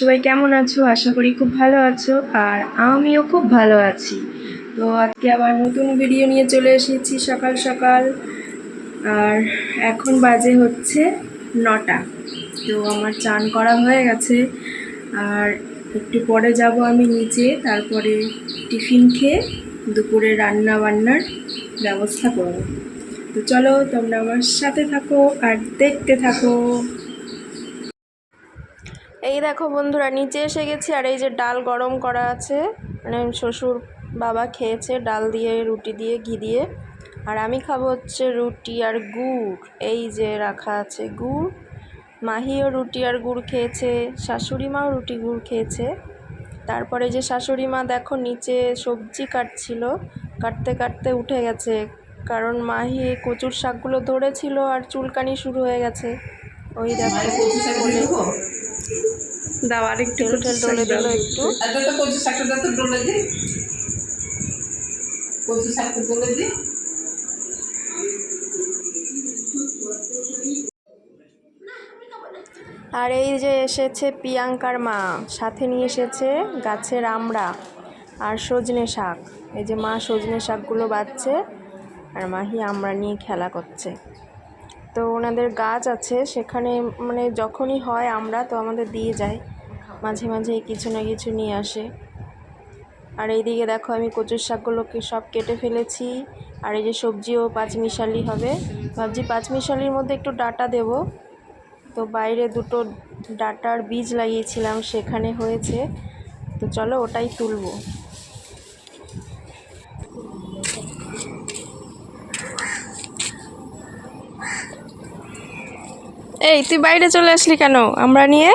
সবাই কেমন আছো? আশা করি খুব ভালো আছো আর আমিও খুব ভালো আছি। তো আজকে আবার নতুন ভিডিও নিয়ে চলে এসেছি সকাল সকাল। আর এখন বাজে হচ্ছে নটা। তো আমার চান করা হয়ে গেছে। আর একটু পরে যাব আমি নিচে তারপরে টিফিন খেয়ে দুপুরে রান্না বান্নার ব্যবস্থা করব। তো চলো তোমরা আমার সাথে থাকো আর দেখতে থাকো। এই দেখো বন্ধুরা, নিচে এসে গেছি আর এই যে ডাল গরম করা আছে। মানে শ্বশুর বাবা খেয়েছে ডাল দিয়ে, রুটি দিয়ে, ঘি দিয়ে। আর আমি খাব হচ্ছে রুটি আর গুড়। এই যে রাখা আছে গুড়। মাহিও রুটি আর গুড় খেয়েছে শাশুড়ি মাও রুটি গুড় খেয়েছে। তারপরে যে শাশুড়ি মা দেখো নিচে সবজি কাটছিল, কাটতে কাটতে উঠে গেছে। কারণ মাহি কচুর শাকগুলো ধরেছিল আর চুলকানি শুরু হয়ে গেছে। ওই দেখো। দাও আর একটু ডলে দিল একটু। আর তো কচু শাকটা তো ডলে দি। কচু শাকটা ডলে দি। আর এই যে এসেছে প্রিয়াঙ্কার মা সাথে নিয়ে এসেছে গাছের আমড়া আর সজনে শাক। এই যে মা সজনে শাকগুলো বাচ্ছে আর মাহি আমড়া নিয়ে খেলা করছে। তো ওনাদের গাছ আছে সেখানে মানে যখনই হয় আমরা তো আমাদের দিয়ে যায়। মাঝে মাঝে কিছু না কিছু নিয়ে আসে। আর এইদিকে দেখো আমি কচুর শাকগুলোকে সব কেটে ফেলেছি। আর এই যে সবজিও পাঁচমিশালি হবে। ভাবছি পাঁচমিশালির মধ্যে একটু ডাটা দেব। তো বাইরে দুটো ডাটার বীজ লাগিয়েছিলাম, সেখানে হয়েছে। তো চলো ওটাই তুলবো। এই, তুই বাইরে চলে আসলি কেন? আমরা নিয়ে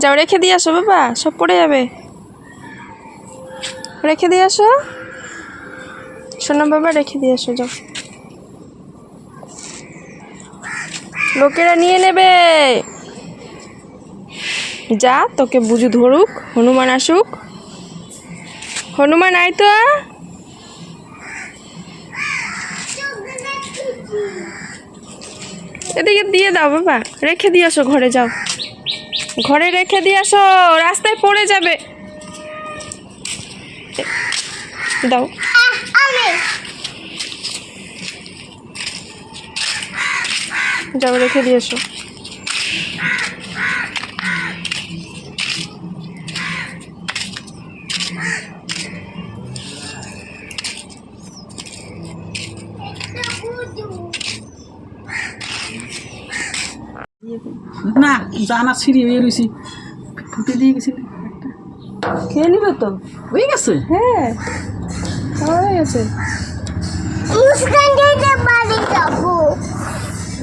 যাও, রেখে দিয়ে আসো বাবা, সব পড়ে যাবে। রেখে দিয়ে আসো। শোনো বাবা, রেখে দিয়ে আসো, যাও। লোকেরা নিয়ে নেবে। যা, তোকে বুঝু ধরুক, হনুমান আসুক। হনুমান, আয় তো। এদিকে দিয়ে দাও বাবা, রেখে দিয়ে আসো, ঘরে যাও। ঘরে রেখে দিয়ে আসো রাস্তায় পড়ে যাবে। দাও। যাও রেখে দিয়ে এসো না জানা সিঁড়ি হয়ে রয়েছি ফুটে দিয়ে গেছিল। খেয়ে নিবে তো? হয়ে গেছে? হ্যাঁ হয়ে গেছে।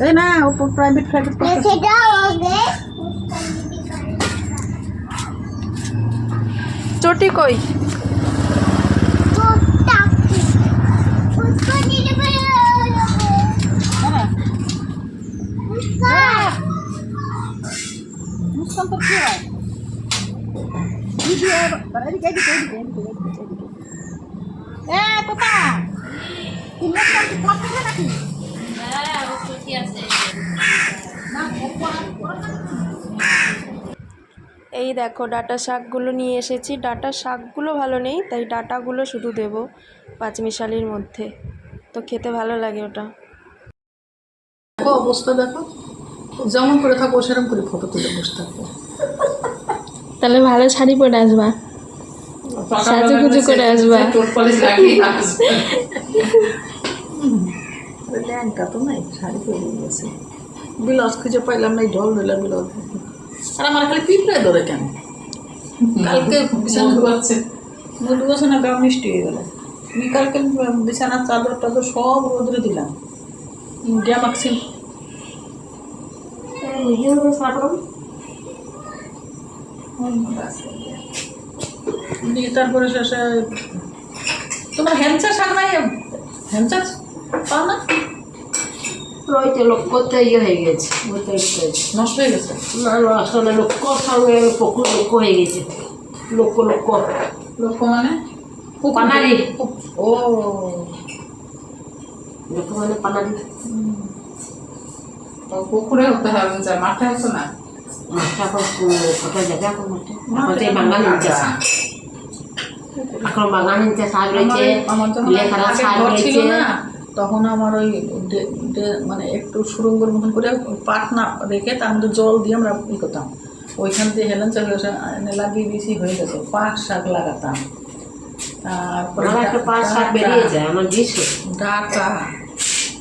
এই না ও প্রাইভেট ফ্লাইট সেটা হবে। চটি কই? হয় এই দেখো ডাটা শাকগুলো নিয়ে এসেছি। ডাটা শাকগুলো ভালো নেই তাই ডাটাগুলো শুধু দেব পাঁচমিশালির মধ্যে। তো খেতে ভালো লাগে ওটা। দেখো অবস্থা দেখো। যেমন করে থাকব সেরকম করে ফটো তুলে বসে থাকব। তাহলে ভালো শাড়ি পরে আসবা। সাজুগুজু করে আসবা। ল্যাংটা তো নাই শাড়ি পরে গেছে। ব্লাউজ খুঁজে পাইলাম না ঢল নিলাম ব্লাউজ। আর আমার খালি পিঁপড়ে ধরে কেন? কালকে বিছানা ধোয়াচ্ছে। মধু বসে না গা মিষ্টি হয়ে গেল। আমি কালকে বিছানার চাদর টাদর সব রোদ্রে দিলাম। ইন্ডিয়া মাক্সিম দিয়ে তারপরে শেষে তোমার হ্যান্সার শাক নাই? হ্যান্সার পাও না? ওইটা লক্ষ্যতে ইয়ে হয়ে গেছে ওইটা নষ্ট হয়ে গেছে? না আসলে লক্ষ্য সঙ্গে পকু লক্ষ্য হয়ে গেছে। লক্ষ্য লক্ষ্য লোক মানে? পানারি ও। লক্ষ্য মানে পানারি পুকুরে হতে হবে যা মাঠে আছে না? এখন শাক রয়েছে লেখারা শাক রয়েছে তখন আমার ওই মানে একটু সুরঙ্গর মতন করে পাট না রেখে তার মধ্যে জল দিয়ে আমরা ই করতাম। ওইখান দিয়ে হেলেন চাল লাগিয়ে দিয়েছি হয়ে গেছে। পাট শাক লাগাতাম। তারপরে পাঁচ শাক বেরিয়ে যায় আমার ডাঁটা।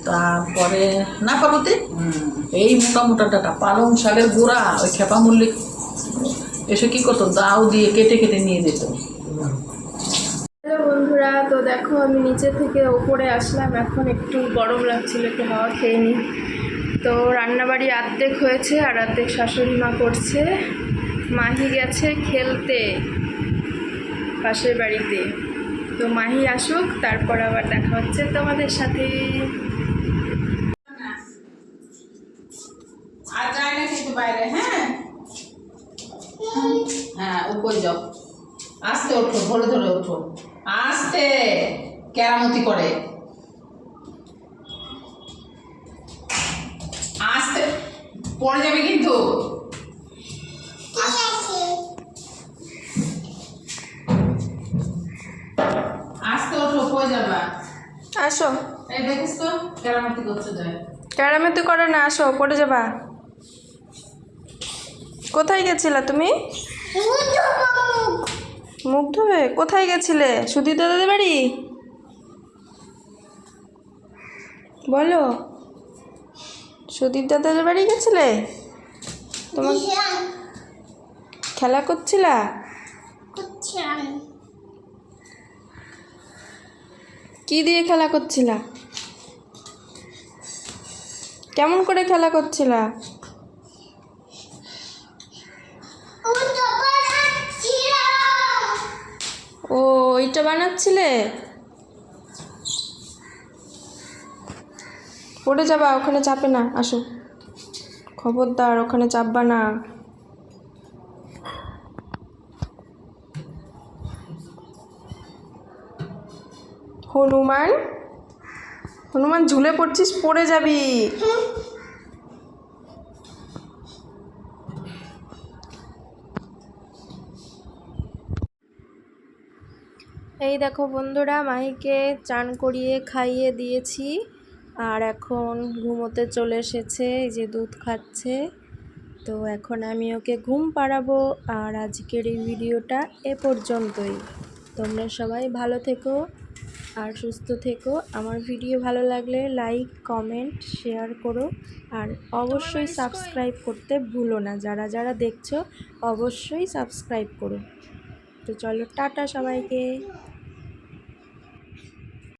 তারপরে না পাবতে এই মোটা মোটা ডাটা পালং শাকের গোড়া ওই খেপা মল্লিক এসে কি করতো? দাও দিয়ে কেটে কেটে নিয়ে যেত। বন্ধুরা তো দেখো আমি নিচে থেকে ওপরে আসলাম। এখন একটু গরম লাগছিল একটু হাওয়া খেয়ে নিই। তো রান্নাবাড়ি আর্ধেক হয়েছে আর অর্ধেক শাশুড়ি মা করছে। মাহি গেছে খেলতে পাশের বাড়িতে। তো মাহি আসুক তারপর আবার দেখা হচ্ছে তোমাদের সাথে আর যায় না কিন্তু বাইরে হ্যাঁ হ্যাঁ উপর যাও। আস্তে ওঠো ধরে ধরে ওঠো। আস্তে কেরামতি করে। আস্তে পড়ে যাবে কিন্তু। আস্তে ওঠো পড়ে যাবা। আসো। এই দেখিস তো কেরামতি করছে যায় ক্যারামেতে করে না আসো পড়ে যাবা। কোথায় গেছিলা তুমি? মুখ ধোবে কোথায় গেছিলে? সুদীপ দাদাদের বাড়ি? বলো। সুদীপ দাদাদের বাড়ি গেছিলে? তোমার খেলা করছিলা? কি দিয়ে খেলা করছিলা? কেমন করে খেলা করছিলা? ও ওইটা বানাচ্ছিলে? পড়ে যাবা, ওখানে চাপে না, আসো। খবরদার, ওখানে চাপবা না। হনুমান? হনুমান ঝুলে পড়ছিস, পড়ে যাবি। এই দেখো বন্ধুরা, মাহিকে চান করিয়ে খাইয়ে দিয়েছি। আর এখন ঘুমোতে চলে এসেছে, এই যে দুধ খাচ্ছে। তো এখন আমি ওকে ঘুম পাড়াবো, আর আজকের এই ভিডিওটা এ পর্যন্তই। তোমরা সবাই ভালো থেকো আর সুস্থ থেকো। আমার ভিডিও ভালো লাগলে লাইক, কমেন্ট, শেয়ার করো। আর অবশ্যই সাবস্ক্রাইব করতে ভুলো না। যারা যারা দেখছ, অবশ্যই সাবস্ক্রাইব করো। তো চলো, টাটা সবাইকে।